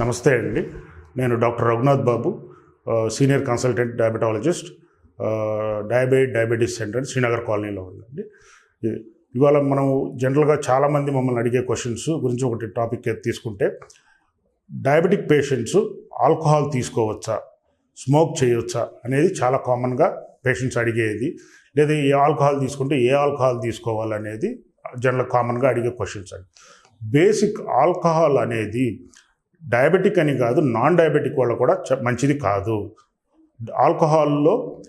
నమస్తే అండి. నేను doctor Raghunath Babu senior consultant diabetologist డయాబెట్ diabetes centre Srinagar కాలనీలో ఉందండి. ఇవాళ మనం జనరల్గా చాలామంది మమ్మల్ని అడిగే క్వశ్చన్స్ గురించి ఒకటి టాపిక్ తీసుకుంటే డయాబెటిక్ పేషెంట్స్ ఆల్కహాల్ తీసుకోవచ్చా స్మోక్ చేయవచ్చా అనేది చాలా కామన్గా పేషెంట్స్ అడిగేది. లేదా ఏ ఆల్కహాల్ తీసుకుంటే ఏ ఆల్కహాల్ తీసుకోవాలనేది జనరల్ కామన్గా అడిగే క్వశ్చన్స్ అండి. బేసిక్ ఆల్కహాల్ అనేది డయాబెటిక్ అని కాదు నాన్ డయాబెటిక్ వాళ్ళు కూడా మంచిది కాదు. ఆల్కహాల్లో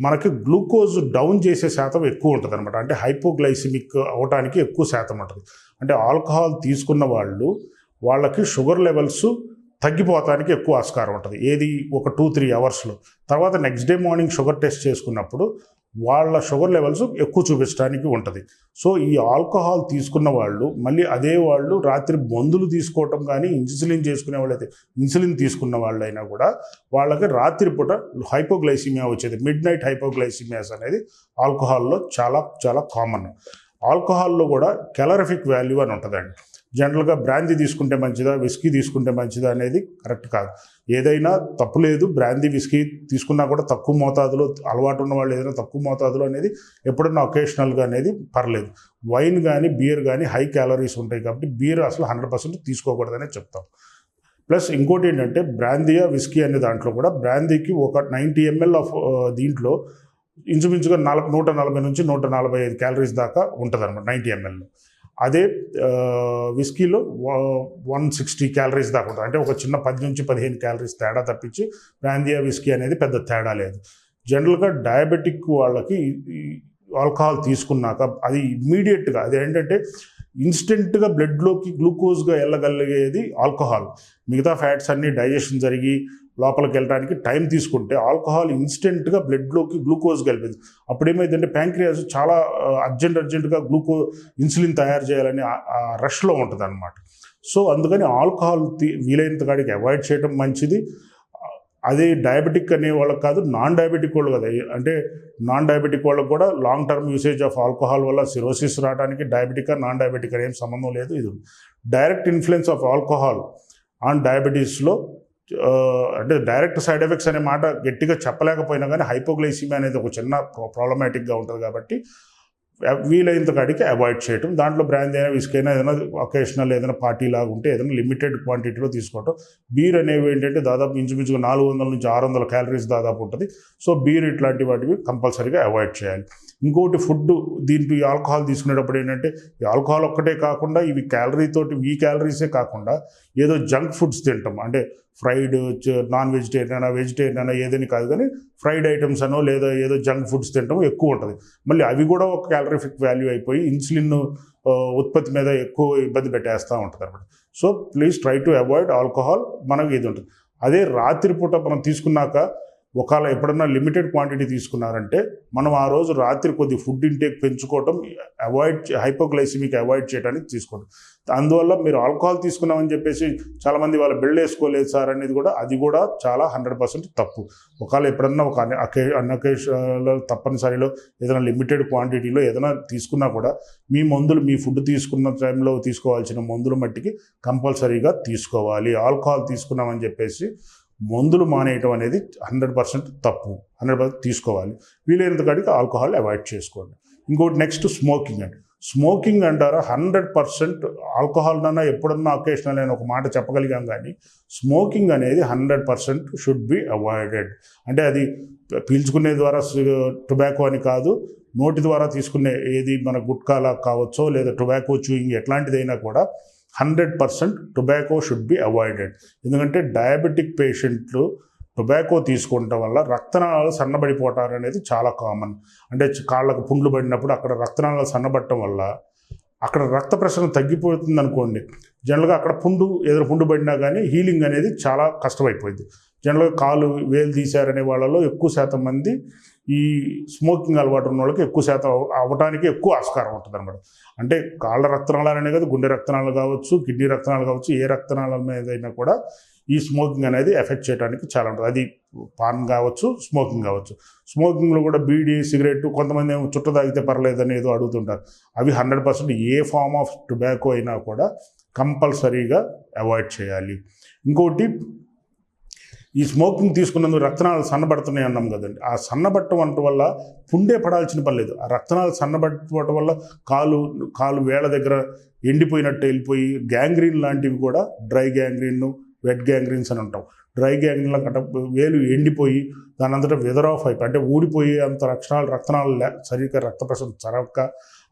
మనకి గ్లూకోజ్ డౌన్ చేసే శాతం ఎక్కువ ఉంటుంది అనమాట అంటే హైపోగ్లైసిమిక్ అవటానికి ఎక్కువ శాతం ఉంటుంది. అంటే ఆల్కహాల్ తీసుకున్న వాళ్ళు వాళ్ళకి షుగర్ లెవెల్స్ తగ్గిపోతానికి ఎక్కువ ఆస్కారం ఉంటుంది. ఏది? ఒక టూ త్రీ అవర్స్లో. తర్వాత next day morning sugar test చేసుకున్నప్పుడు వాళ్ళ షుగర్ లెవెల్స్ ఎక్కువ చూపించడానికి ఉంటుంది. సో ఈ ఆల్కహాల్ తీసుకున్న వాళ్ళు మళ్ళీ అదే వాళ్ళు రాత్రి మందులు తీసుకోవటం కానీ ఇన్సులిన్ చేసుకునే వాళ్ళైతే ఇన్సులిన్ తీసుకున్న వాళ్ళైనా కూడా వాళ్ళకి రాత్రిపూట హైపోగ్లైసిమియా వచ్చేది. మిడ్ నైట్ హైపోగ్లైసిమియాస్ అనేది ఆల్కహాల్లో చాలా చాలా కామన్. ఆల్కహాల్లో కూడా కెలరిఫిక్ వాల్యూ అని ఉంటుందండి. జనరల్గా బ్రాందీ తీసుకుంటే మంచిదా విస్కీ తీసుకుంటే మంచిదా అనేది కరెక్ట్ కాదు. ఏదైనా తప్పు లేదు బ్రాందీ విస్కీ తీసుకున్నా కూడా తక్కువ మోతాదులో అలవాటు ఉన్న వాళ్ళు ఏదైనా తక్కువ మోతాదులో అనేది ఎప్పుడన్నా ఒకేషనల్గా అనేది పర్లేదు. వైన్ కానీ బియర్ కానీ హై క్యాలరీస్ ఉంటాయి కాబట్టి బియర్ అసలు హండ్రెడ్ పర్సెంట్ తీసుకోకూడదనే చెప్తాం. ప్లస్ ఇంకోటి ఏంటంటే బ్రాందీయా విస్కీ అనే దాంట్లో కూడా బ్రాందీకి ఒక నైంటీ ఎంఎల్ ఆఫ్ దీంట్లో ఇంచుమించుగా నలభై నూట నలభై నుంచి నూట నలభై ఐదు క్యాలరీస్ దాకా ఉంటుంది అనమాట నైంటీ ఎంఎల్. అదే విస్కీలో వన్ సిక్స్టీ క్యాలరీస్ దాకా ఉంటుంది అంటే ఒక చిన్న పది నుంచి పదిహేను క్యాలరీస్ తేడా తప్పించి బ్రాందియా విస్కీ అనేది పెద్ద తేడా లేదు. జనరల్గా డయాబెటిక్ వాళ్ళకి ఆల్కహాల్ తీసుకున్నాక అది ఇమ్మీడియట్గా అది ఏంటంటే ఇన్స్టెంట్గా బ్లడ్లోకి గ్లూకోజ్గా వెళ్ళగలిగేది ఆల్కహాల్. మిగతా ఫ్యాట్స్ అన్నీ డైజెషన్ జరిగి లోపలికి వెళ్ళడానికి టైం తీసుకుంటే ఆల్కహాల్ ఇన్స్టెంట్గా బ్లడ్లోకి గ్లూకోజ్ కలిపింది. అప్పుడు ఏమైందంటే ప్యాంక్రియాస్ చాలా అర్జెంట్ అర్జెంటుగా గ్లూకో ఇన్సులిన్ తయారు చేయాలని రష్లో ఉంటుంది అనమాట సో అందుకని ఆల్కహాల్ తీ- వీలైనంత కాడికి అవాయిడ్ చేయడం మంచిది. అది డయాబెటిక్ అనే వాళ్ళకి కాదు నాన్ డయాబెటిక్ వాళ్ళు కదా. అంటే నాన్ డయాబెటిక్ వాళ్ళకి కూడా long term usage of alcohol వల్ల సిరోసిస్ రావడానికి డయాబెటిక్ నాన్ డయాబెటిక్ ఏం సంబంధం లేదు. ఇది direct influence of alcohol on డయాబెటీస్లో అంటే డైరెక్ట్ సైడ్ ఎఫెక్ట్స్ అనే మాట గట్టిగా చెప్పలేకపోయినా కానీ హైపోగ్లైసిమియా అనేది ఒక చిన్న ప్రాబ్లమాటిక్గా ఉంటుంది కాబట్టి వీలైనంత కాడికి అవాయిడ్ చేయటం. దాంట్లో బ్రాండ్ అయినా విస్క్ అయినా ఏదైనా ఒకేషనల్ ఏదైనా పార్టీ లాగా ఉంటే ఏదైనా లిమిటెడ్ క్వాంటిటీలో తీసుకోవటం. బీర్ అనేవి ఏంటంటే దాదాపు ఇంచుమించుగా నాలుగు వందల నుంచి ఆరు వందల క్యాలరీస్ దాదాపు ఉంటుంది. సో బీర్ ఇట్లాంటి వాటివి కంపల్సరీగా అవాయిడ్ చేయాలి. ఇంకోటి ఫుడ్ దీంట్లో ఈ ఆల్కహాల్ తీసుకునేటప్పుడు ఏంటంటే ఈ ఆల్కహాల్ ఒక్కటే కాకుండా ఇవి క్యాలరీతోటి ఈ క్యాలరీసే కాకుండా ఏదో జంక్ ఫుడ్స్ తింటాం. అంటే ఫ్రైడ్ నాన్ వెజిటేరియన్ అయినా వెజిటేరియన్ అయినా ఏదని కాదు కానీ ఫ్రైడ్ ఐటమ్స్ అనో లేదా ఏదో జంక్ ఫుడ్స్ తింటాం ఎక్కువ ఉంటుంది. మళ్ళీ అవి కూడా ఒక క్యాలరీఫిక్ వాల్యూ అయిపోయి ఇన్సులిన్ ఉత్పత్తి మీద ఎక్కువ ఇబ్బంది పెట్టేస్తూ ఉంటుంది అనమాట. So please try to avoid alcohol మనకి ఇది ఉంటుంది. అదే రాత్రిపూట మనం తీసుకున్నాక ఒకవేళ ఎప్పుడన్నా లిమిటెడ్ క్వాంటిటీ తీసుకున్నారంటే మనం ఆ రోజు రాత్రి కొద్ది ఫుడ్ ఇంటేక్ పెంచుకోవటం అవాయిడ్ హైపోగ్లైసిమిక్ అవాయిడ్ చేయడానికి తీసుకోవడం అందువల్ల మీరు ఆల్కహాల్ తీసుకున్నామని చెప్పేసి చాలామంది వాళ్ళ బిల్డ్ వేసుకోలేదు సార్ అనేది కూడా అది కూడా చాలా హండ్రెడ్ పర్సెంట్ తప్పు. ఒకవేళ ఎప్పుడన్నా ఒక అకే అన్నకేషన్లో తప్పనిసరిలో ఏదైనా లిమిటెడ్ క్వాంటిటీలో ఏదైనా తీసుకున్నా కూడా మీ మందులు మీ ఫుడ్ తీసుకున్న టైంలో తీసుకోవాల్సిన మందులు మట్టికి కంపల్సరీగా తీసుకోవాలి. ఆల్కహాల్ తీసుకున్నామని చెప్పేసి మందులు మానేయటం అనేది హండ్రెడ్ పర్సెంట్ తప్పు. హండ్రెడ్ పర్సెంట్ తీసుకోవాలి. వీలైనంత కాడికి ఆల్కహాల్ అవాయిడ్ చేసుకోండి. ఇంకోటి నెక్స్ట్ స్మోకింగ్ అండి. స్మోకింగ్ అంటారా హండ్రెడ్ పర్సెంట్ ఆల్కహాల్నన్నా ఎప్పుడన్నా అకేషనల్ అని ఒక మాట చెప్పగలిగాం కానీ స్మోకింగ్ అనేది hundred percent should be avoided. అంటే అది పీల్చుకునే ద్వారా టొబాకో అని కాదు నోటి ద్వారా తీసుకునే ఏది మన గుట్కాలా కావచ్చో లేదా టొబాకో చూయింగ్ ఎట్లాంటిదైనా కూడా hundred percent tobacco should be avoided. ఎందుకంటే డయాబెటిక్ పేషెంట్లు టొబాకో తీసుకోవటం వల్ల రక్తనాళాలు సన్నబడిపోవటారు అనేది చాలా కామన్. అంటే కాళ్ళకు పుండ్లు పడినప్పుడు అక్కడ రక్తనాళాలు సన్నబడటం వల్ల అక్కడ రక్త ప్రసరణ తగ్గిపోతుంది అనుకోండి జనరల్గా అక్కడ పుండు ఏదైనా పుండు పడినా కానీ హీలింగ్ అనేది చాలా కష్టమైపోయింది. జనరల్గా కాలు వేలు తీశారనే వాళ్ళలో ఎక్కువ శాతం మంది ఈ స్మోకింగ్ అలవాటు ఉన్న వాళ్ళకి ఎక్కువ శాతం అవ- అవ్వటానికి ఎక్కువ ఆస్కారం ఉంటుంది అనమాట అంటే కాళ్ళ రక్తనాళాలనే కాదు గుండె రక్తనాలు కావచ్చు కిడ్నీ రక్తనాలు కావచ్చు ఏ రక్తనాళాల మీదైనా కూడా ఈ స్మోకింగ్ అనేది ఎఫెక్ట్ చేయడానికి చాలా ఉంటుంది. అది పాన్ కావచ్చు స్మోకింగ్ కావచ్చు. స్మోకింగ్లో కూడా బీడీ సిగరెట్ కొంతమంది ఏమో చుట్ట తాగితే పర్లేదని ఏదో అడుగుతుంటారు. అవి hundred percent A form of tobacco అయినా కూడా కంపల్సరీగా అవాయిడ్ చేయాలి. ఇంకోటి ఈ స్మోకింగ్ తీసుకున్నందుకు రక్తనాలు సన్నబడుతున్నాయి అన్నాం కదండి. ఆ సన్నబట్టడం వల్ల పుండే పడాల్సిన పని లేదు. ఆ రక్తనాలు సన్నబట్టడం వల్ల కాలు కాలు వేళ్ళ దగ్గర ఎండిపోయినట్టు వెళ్ళిపోయి గ్యాంగ్రీన్ లాంటివి కూడా డ్రై గ్యాంగ్రీన్ వెట్ గ్యాంగ్రీన్స్ అని ఉంటాం డ్రై గ్యాంగ్రీన్ల కట్ట వేలు ఎండిపోయి దాని అంతటా వెదర్ ఆఫ్ అయిపోయి అంటే ఊడిపోయి అంత రక్షణాలు రక్తనాలు లే సరిగ్గా రక్త ప్రసరణ చరవక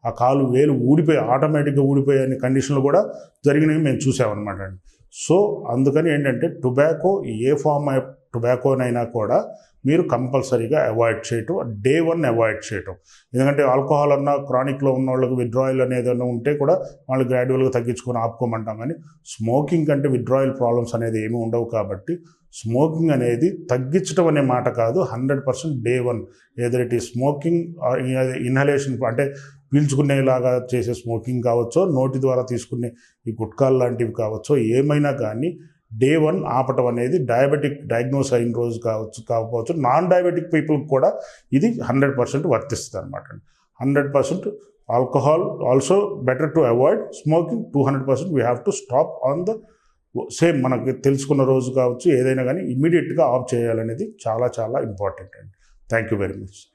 ఆ కాలు వేలు ఊడిపోయి ఆటోమేటిక్గా ఊడిపోయే అనే కండిషన్లు కూడా జరిగినవి మేము చూసామన్నమాట అండి. సో అందుకని ఏంటంటే టొబాకో ఏ ఫామ్ టొబాకోనైనా కూడా మీరు కంపల్సరీగా అవాయిడ్ చేయటం డే వన్ అవాయిడ్ చేయటం. ఎందుకంటే ఆల్కహాల్ అన్న క్రానిక్లో ఉన్న వాళ్ళకి విత్డ్రాయల్ అనేది ఉంటే కూడా వాళ్ళు గ్రాడ్యువల్గా తగ్గించుకొని ఆపుకోమంటాం కానీ స్మోకింగ్ కంటే విత్డ్రాయల్ ప్రాబ్లమ్స్ అనేది ఏమీ ఉండవు కాబట్టి స్మోకింగ్ అనేది తగ్గించడం అనే మాట కాదు hundred percent day one. Either smoking inhalation అంటే పీల్చుకునేలాగా చేసే స్మోకింగ్ కావచ్చో నోటి ద్వారా తీసుకునే ఈ గుట్కాలు లాంటివి కావచ్చో ఏమైనా కానీ డే వన్ ఆపటం అనేది డయాబెటిక్ డయాగ్నోస్ అయిన రోజు కావచ్చు కాకపోవచ్చు. నాన్ డయాబెటిక్ పీపుల్కి కూడా ఇది హండ్రెడ్ పర్సెంట్ వర్తిస్తుంది అనమాట hundred percent alcohol also better to avoid smoking. Too hundred percent we have to stop on the same మనకి తెలుసుకున్న రోజు కావచ్చు ఏదైనా కానీ ఇమీడియట్గా ఆఫ్ చేయాలనేది చాలా చాలా ఇంపార్టెంట్ అండి. Thank you very much.